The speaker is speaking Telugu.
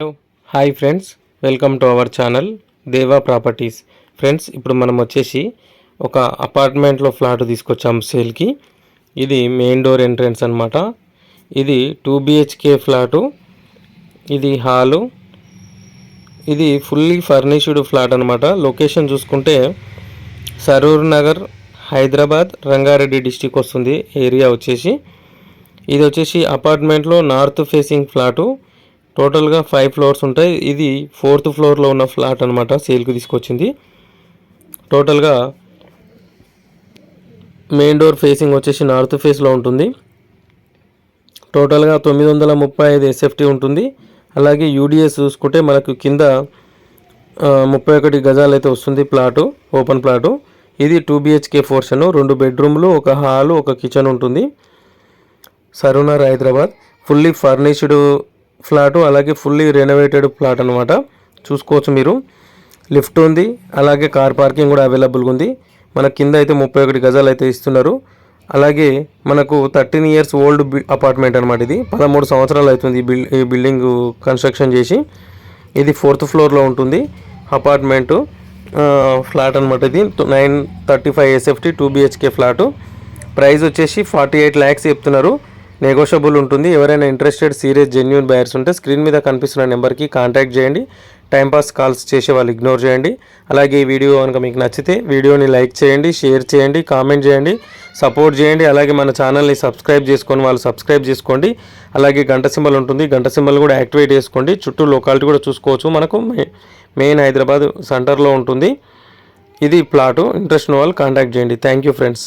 Hello hi friends welcome to our channel Deva properties. Friends ఇప్పుడు మనం వచ్చేసి ఒక అపార్ట్మెంట్లో ఫ్లాట్ తీసుకొచ్చాము సేల్కి. ఇది మెయిన్ డోర్ ఎంట్రన్స్ అనమాట ఇది టూ బిహెచ్కే ఫ్లాటు. ఇది హాలు. ఇది ఫుల్లీ ఫర్నిష్డ్ ఫ్లాట్ అనమాట లొకేషన్ చూసుకుంటే సరూర్ నగర్ హైదరాబాద్ రంగారెడ్డి డిస్టిక్ వస్తుంది. ఏరియా వచ్చేసి ఇది వచ్చేసి అపార్ట్మెంట్లో నార్త్ ఫేసింగ్ ఫ్లాటు. టోటల్గా ఫైవ్ ఫ్లోర్స్ ఉంటాయి. ఇది ఫోర్త్ ఫ్లోర్లో ఉన్న ఫ్లాట్ అనమాట సేల్కి తీసుకొచ్చింది. టోటల్గా మెయిన్ డోర్ ఫేసింగ్ వచ్చేసి నార్త్ ఫేస్లో ఉంటుంది. టోటల్గా తొమ్మిది వందల ముప్పై ఐదు ఎస్ఎఫ్టీ ఉంటుంది. అలాగే యూడిఎస్ చూసుకుంటే మనకు కింద ముప్పై ఒకటి గజాలు అయితే వస్తుంది ప్లాటు ఓపెన్ ప్లాటు. ఇది టూ బిహెచ్కే పోర్షన్ రెండు బెడ్రూమ్లు ఒక హాలు ఒక కిచెన్ ఉంటుంది. Saroornagar Hyderabad. Fully furnished flat అలాగే ఫుల్లీ రెనోవేటెడ్ ఫ్లాట్ అనమాట చూసుకోవచ్చు మీరు. లిఫ్ట్ ఉంది అలాగే కార్ పార్కింగ్ కూడా అవైలబుల్గా ఉంది. మన కింద అయితే ముప్పై ఒకటి గజాలు అయితే ఇస్తున్నారు. అలాగే మనకు థర్టీన్ ఇయర్స్ ఓల్డ్ అపార్ట్మెంట్ అనమాట ఇది. పదమూడు సంవత్సరాలు అవుతుంది ఈ బిల్ ఈ బిల్డింగ్ కన్స్ట్రక్షన్ చేసి. ఇది ఫోర్త్ ఫ్లోర్లో ఉంటుంది. అపార్ట్మెంటు ఫ్లాట్ అనమాట ఇది. Nine thirty five SFT two BHK flat price వచ్చేసి ఫార్టీ ఎయిట్ ల్యాక్స్ చెప్తున్నారు. నెగోషియబుల్ ఉంటుంది. ఎవరైనా ఇంట్రెస్టెడ్ సీరియస్ జెన్యున్ బయర్స్ ఉంటే స్క్రీన్ మీద కనిపిస్తున్న నెంబర్కి కాంటాక్ట్ చేయండి. టైంపాస్ కాల్స్ చేసే వాళ్ళు ఇగ్నోర్ చేయండి. అలాగే ఈ వీడియో కనుక మీకు నచ్చితే వీడియోని లైక్ చేయండి షేర్ చేయండి కామెంట్ చేయండి సపోర్ట్ చేయండి. అలాగే మన ఛానల్ని సబ్స్క్రైబ్ చేసుకొని వాళ్ళు సబ్స్క్రైబ్ చేసుకోండి. అలాగే గంట సింబల్ ఉంటుంది. గంట సింబల్ కూడా యాక్టివేట్ చేసుకోండి. చుట్టూ లొకాలిటీ కూడా చూసుకోవచ్చు. మనకు మెయిన్ హైదరాబాద్ సెంటర్లో ఉంటుంది. ఇది ప్లాటు. ఇంట్రెస్ట్ ఉన్న వాళ్ళు కాంటాక్ట్ చేయండి. Thank you friends